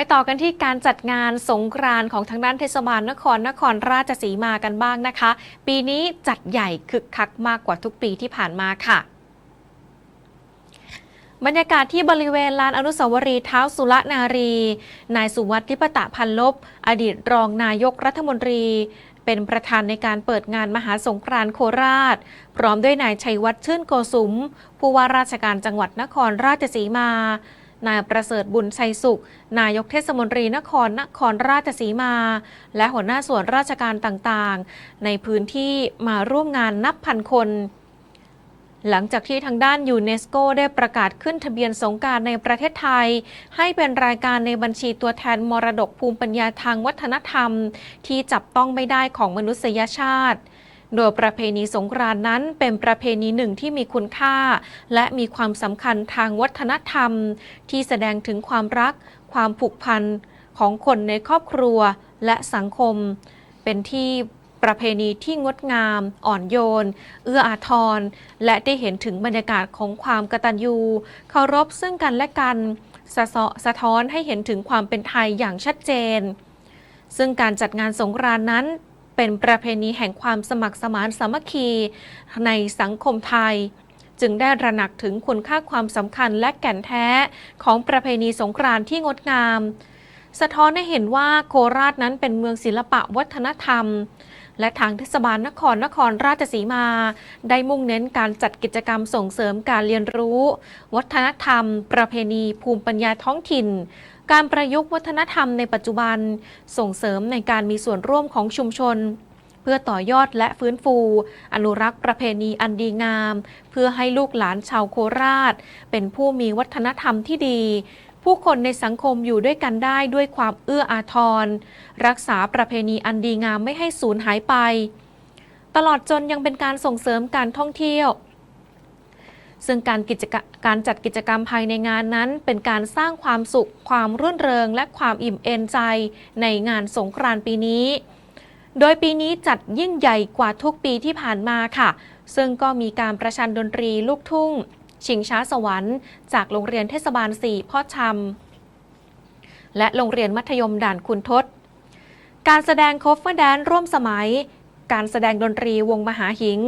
ไปต่อกันที่การจัดงานสงกรานต์ของทางด้านเทศบาลนครนครราชสีมากันบ้างนะคะ ปีนี้จัดใหญ่คึกคักมากกว่าทุกปีที่ผ่านมาค่ะบรรยากาศที่บริเวณลานอนุสาวรีย์เท้าสุรนารี นายสุวัสดิ์ทิปตะพันลบ อดีตรองนายกรัฐมนตรี เป็นประธานในการเปิดงานมหาสงกรานต์โคราช พร้อมด้วยนายชัยวัฒน์ชื่นโกสุม ผู้ว่าราชการจังหวัดนครราชสีมา นายประเสริฐบุญชัยสุข นายกเทศมนตรีนครนครราชสีมา และหัวหน้าส่วนราชการต่างๆ ในพื้นที่มาร่วมงานนับพันคน หลังจากที่ทางด้านยูเนสโกได้ประกาศขึ้นทะเบียนสงการในประเทศไทย ให้เป็นรายการในบัญชีตัวแทนมรดกภูมิปัญญาทางวัฒนธรรม ที่จับต้องไม่ได้ของมนุษยชาติ โดยประเพณีสงกรานต์นั้นเป็นประเพณีหนึ่งที่มีคุณค่า และมีความสำคัญทางวัฒนธรรม ที่แสดงถึงความรัก ความผูกพันของคนในครอบครัวและสังคม เป็นที่ประเพณีที่งดงาม อ่อนโยน เอื้ออาทร และได้เห็นถึงบรรยากาศของความกตัญญูเคารพซึ่งกันและกันสะสะสะท้อนให้เห็นถึงความเป็นไทยอย่างชัดเจน ซึ่งการจัดงานสงกรานนั้น เป็นประเพณีแห่งความสมัครสมานสามัคคีในสังคมไทย จึงได้ระหนักถึงคุณค่าความสำคัญและแก่นแท้ของประเพณีสงกรานต์ที่งดงาม สะท้อนให้เห็นว่าโคราชนั้นเป็นเมืองศิลปะวัฒนธรรม และทางเทศบาลนครนครราชสีมา ได้มุ่งเน้นการจัดกิจกรรมส่งเสริมการเรียนรู้ วัฒนธรรม ประเพณี ภูมิปัญญาท้องถิ่น การประยุกต์วัฒนธรรมในปัจจุบัน ส่งเสริมในการมีส่วนร่วมของชุมชนเพื่อต่อยอดและฟื้นฟู อนุรักษ์ประเพณีอันดีงาม เพื่อให้ลูกหลานชาวโคราช เป็นผู้มีวัฒนธรรมที่ดี ผู้คนในสังคมอยู่ด้วยกันได้ด้วยความเอื้ออาทร รักษาประเพณีอันดีงามไม่ให้สูญหายไป ตลอดจนยังเป็นการส่งเสริมการท่องเที่ยว ซึ่งการกิจการจัดกิจกรรมภายในงานนั้น เป็นการสร้างความสุข ความรื่นเริง และความอิ่มเอมใจในงานสงกรานต์ปีนี้ โดยปีนี้จัดยิ่งใหญ่กว่าทุกปีที่ผ่านมาค่ะ ซึ่งก็มีการประชันดนตรีลูกทุ่ง ชิงช้าสวรรค์ จากโรงเรียนเทศบาล 4 พ่อชำและโรงเรียนมัธยมด่านคุณทศ การแสดงคฟเฟอร์แดนร่วมสมัย การแสดงดนตรีวงมหาหิง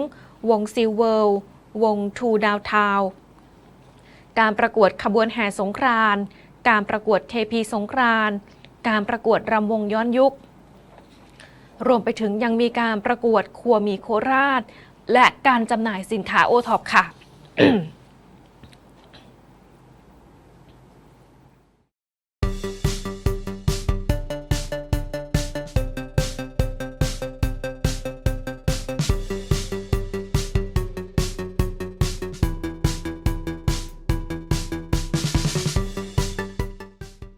วงซิลเวิลวงทูดาวทาวการประกวดขบวนแห่สงกรานต์การประกวดเทพีสงกรานต์การประกวดรำวงย้อนยุค รวมไปถึงยังมีการประกวดครัวมีโคราช และการจำหน่ายสินค้าโอท็อปค่ะ